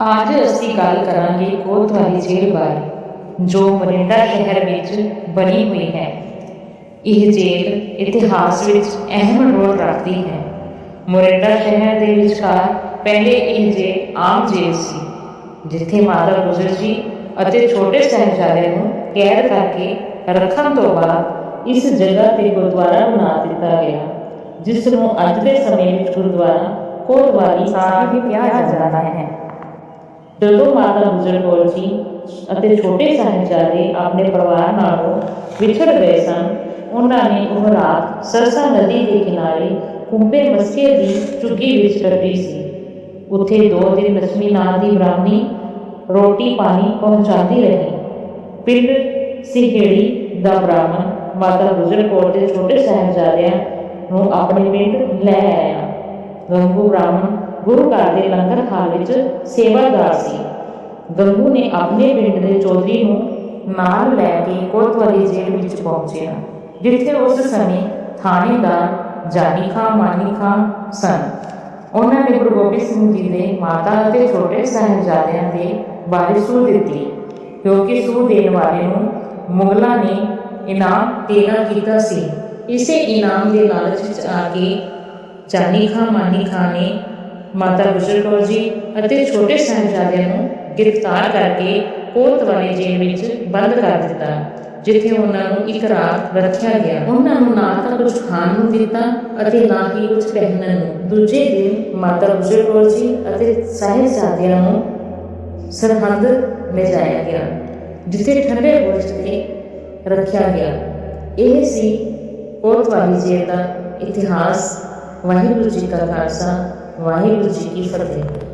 ਅੱਜ ਅਸੀਂ ਗੱਲ ਕਰਾਂਗੇ ਕੋਤਵਾਲੀ ਜੇਲ੍ਹ ਬਾਰੇ, ਜੋ ਮੋਰਿੰਡਾ ਸ਼ਹਿਰ ਵਿੱਚ ਬਣੀ ਹੋਈ ਹੈ। ਇਹ ਜੇਲ੍ਹ ਇਤਿਹਾਸ ਵਿੱਚ ਅਹਿਮ ਰੋਲ ਰੱਖਦੀ ਹੈ। ਮੋਰਿੰਡਾ ਸ਼ਹਿਰ ਦੇ ਵਿਚਕਾਰ ਪਹਿਲੇ ਇਹ ਜੇਲ੍ਹ ਆਮ ਜੇਲ੍ਹ ਸੀ, ਜਿੱਥੇ ਮਾਤਾ ਗੁਜਰ ਜੀ ਅਤੇ ਛੋਟੇ ਸਾਹਿਬਜ਼ਾਦੇ ਨੂੰ ਕੈਦ ਕਰਕੇ ਰੱਖਣ ਤੋਂ ਬਾਅਦ ਇਸ ਜਗ੍ਹਾ ਤੇ ਗੁਰਦੁਆਰਾ ਬਣਾ ਦਿੱਤਾ ਗਿਆ, ਜਿਸ ਨੂੰ ਅੱਜ ਦੇ ਸਮੇਂ ਵਿੱਚ ਗੁਰਦੁਆਰਾ ਕੋਤਵਾਲੀ ਸਾਹਿਬ ਵੀ ਕਿਹਾ ਜਾਂਦਾ ਹੈ। ਜਦੋਂ ਮਾਤਾ ਗੁਜਰ ਕੌਰ ਜੀ ਅਤੇ ਛੋਟੇ ਸਾਹਿਬਜ਼ਾਦੇ ਆਪਣੇ ਪਰਿਵਾਰ ਨਾਲੋਂ ਵਿਛੜ ਗਏ ਸਨ, ਉਹਨਾਂ ਨੇ ਉਹ ਰਾਤ ਸਰਸਾ ਨਦੀ ਦੇ ਕਿਨਾਰੇ ਕੁੰਬੇ ਮਸਕੇ ਦੀ ਝੁੱਗੀ ਵਿੱਚ ਕੱਟੀ ਸੀ। ਉੱਥੇ ਦੋ ਦਿਨ ਲక్ష్ਮੀ ਨਾਂ ਦੀ ਬ੍ਰਾਹਮਣੀ ਰੋਟੀ ਪਾਣੀ ਪਹੁੰਚਾਉਂਦੀ ਰਹੀ। ਪਿੰਡ ਸਿਹੇੜੀ ਦਾ ਬ੍ਰਾਹਮਣ ਮਾਤਾ ਗੁਜਰ ਕੌਰ ਦੇ ਛੋਟੇ ਸਾਹਿਬਜ਼ਾਦਿਆਂ ਨੂੰ ਆਪਣੇ ਪਿੰਡ ਲੈ ਆਇਆ। ਗੰਗੂ ਬ੍ਰਾਹਮਣ ਗੁਰੂ ਘਰ ਦੇ ਲੰਗਰ ਹਾਲ ਵਿੱਚ ਸੇਵਾਦਾਰ ਸੀ। ਗੰਗੂ ਨੇ ਆਪਣੇ ਪਿੰਡ ਦੇ ਚੌਧਰੀ ਨੂੰ ਨਾਲ ਲੈ ਕੇ ਕੋਤਵਾਲੀ ਜੇਲ੍ਹ ਵਿੱਚ ਪਹੁੰਚਿਆ, ਜਿੱਥੇ ਉਸ ਸਮੇਂ ਥਾਣੇਦਾਰ ਜਾਨੀ ਖਾਂ ਮਾਨੀ ਖਾਂ ਸਨ। ਉਹਨਾਂ ਨੇ ਗੁਰੂ ਗੋਬਿੰਦ ਸਿੰਘ ਜੀ ਦੇ ਮਾਤਾ ਅਤੇ ਛੋਟੇ ਸਾਹਿਬਜ਼ਾਦਿਆਂ ਦੇ ਬਾਰੇ ਸੂਹ ਦਿੱਤੀ, ਕਿਉਂਕਿ ਸੂਹ ਦੇਣ ਵਾਲੇ ਨੂੰ ਮੁਗਲਾਂ ਨੇ ਇਨਾਮ ਦੇਣਾ ਕੀਤਾ ਸੀ। ਇਸੇ ਇਨਾਮ ਦੇ ਲਾਲਚ ਵਿੱਚ ਆ ਕੇ ਜਾਨੀ ਖਾਂ ਮਾਨੀ ਖਾਂ ਨੇ ਮਾਤਾ ਗੁਜਰ ਕੌਰ ਜੀ ਅਤੇ ਛੋਟੇ ਸਾਹਿਬਜ਼ਾਦਿਆਂ ਨੂੰ ਗ੍ਰਿਫਤਾਰ ਕਰਕੇ ਕੋਤਵਾਲੀ ਜੇਲ੍ਹ ਵਿੱਚ ਬੰਦ ਕਰ ਦਿੱਤਾ, ਜਿੱਥੇ ਉਹਨਾਂ ਨੂੰ ਇੱਕ ਰਾਤ ਰੱਖਿਆ ਗਿਆ। ਉਹਨਾਂ ਨੂੰ ਨਾ ਤਾਂ ਕੁਝ ਖਾਣ ਨੂੰ ਦਿੱਤਾ ਅਤੇ ਨਾ ਹੀ ਕੁਝ ਪਹਿਨਣ ਨੂੰ। ਦੂਜੇ ਦਿਨ ਮਾਤਾ ਗੁਜਰ ਕੌਰ ਜੀ ਅਤੇ ਸਾਹਿਬਜ਼ਾਦਿਆਂ ਨੂੰ ਸਰਹੰਦ ਲਿਜਾਇਆ ਗਿਆ, ਜਿੱਥੇ ਠੰਡੇ ਬੁਰਜ ਤੇ ਰੱਖਿਆ ਗਿਆ। ਇਹ ਸੀ ਕੋਤਵਾਲੀ ਜੇਲ੍ਹ ਦਾ ਇਤਿਹਾਸ। ਵਾਹਿਗੁਰੂ ਜੀ ਕਾ ਖਾਲਸਾ ਵਾਹਿਗੁਰੂ ਜੀ ਕੀ ਫਤਿਹ।